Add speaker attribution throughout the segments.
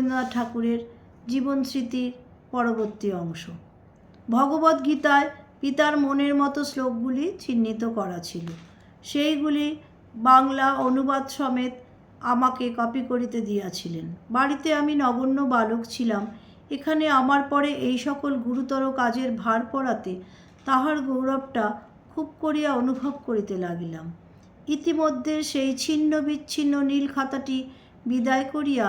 Speaker 1: রবীন্দ্রনাথ ঠাকুরের জীবন স্মৃতির পরবর্তী অংশ। ভগবদ্গীতায় পিতার মনের মতো শ্লোকগুলি চিহ্নিত করা ছিল। সেইগুলি বাংলা অনুবাদ সমেত আমাকে কপি করিতে দিয়াছিলেন। বাড়িতে আমি নগণ্য বালক ছিলাম। এখানে আমার পরে এই সকল গুরুতর কাজের ভার পড়াতে তাহার গৌরবটা খুব করিয়া অনুভব করিতে লাগিলাম। ইতিমধ্যে সেই ছিন্ন বিচ্ছিন্ন নীল খাতাটি বিদায় করিয়া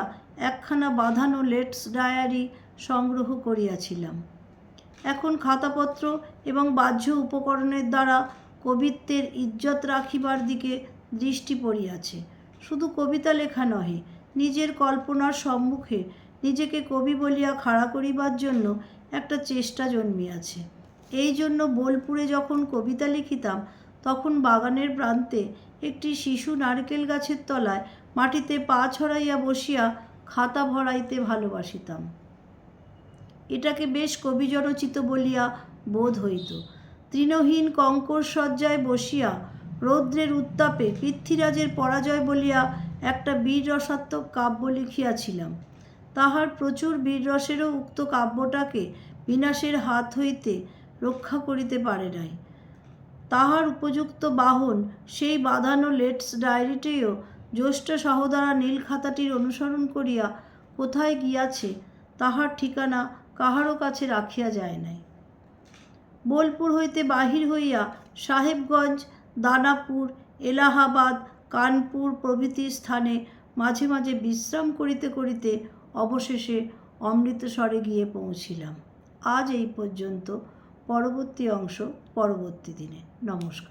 Speaker 1: একখানা বাঁধানো লেটস ডায়ারি সংগ্রহ করিয়াছিলাম। এখন খাতাপত্র এবং বাহ্য উপকরণের দ্বারা কবিত্বের ইজ্জত রাখিবার দিকে দৃষ্টি পড়িয়াছে। শুধু কবিতা লেখা নহে, নিজের কল্পনার সম্মুখে নিজেকে কবি বলিয়া খাড়া করিবার জন্য একটা চেষ্টা জন্মিয়াছে। এই জন্য বোলপুরে যখন কবিতা লিখিতাম, তখন বাগানের প্রান্তে একটি শিশু নারকেল গাছের তলায় মাটিতে পা ছড়াইয়া বসিয়া খাতা ভরাইতে ভালোবাসিতাম। এটাকে বেশ কবিজরচিত বলিয়া বোধ হইত। তৃণহীন কঙ্কর সজ্জায় বসিয়া রৌদ্রের উত্তাপে পৃথ্বীরাজের পরাজয় বলিয়া একটা বীর রসাত্মক কাব্য লিখিয়াছিলাম। তাহার প্রচুর বীররসেরও উক্ত কাব্যটাকে বিনাশের হাত হইতে রক্ষা করিতে পারে নাই। তাহার উপযুক্ত বাহন সেই বাঁধানো লেটস ডায়েরিটিও জ্যৈষ্ঠ সহোদরা নীল খাতাটির অনুসরণ করিয়া কোথায় গিয়াছে, তাহার ঠিকানা কাহারও কাছে রাখিয়া যায় নাই। বোলপুর হইতে বাহির হইয়া সাহেবগঞ্জ, দানাপুর, এলাহাবাদ, কানপুর প্রভৃতি স্থানে মাঝে মাঝে বিশ্রাম করিতে করিতে অবশেষে অমৃতসরে গিয়ে পৌঁছিলাম। আজ এই পর্যন্ত। পরবর্তী অংশ পরবর্তী দিনে। নমস্কার।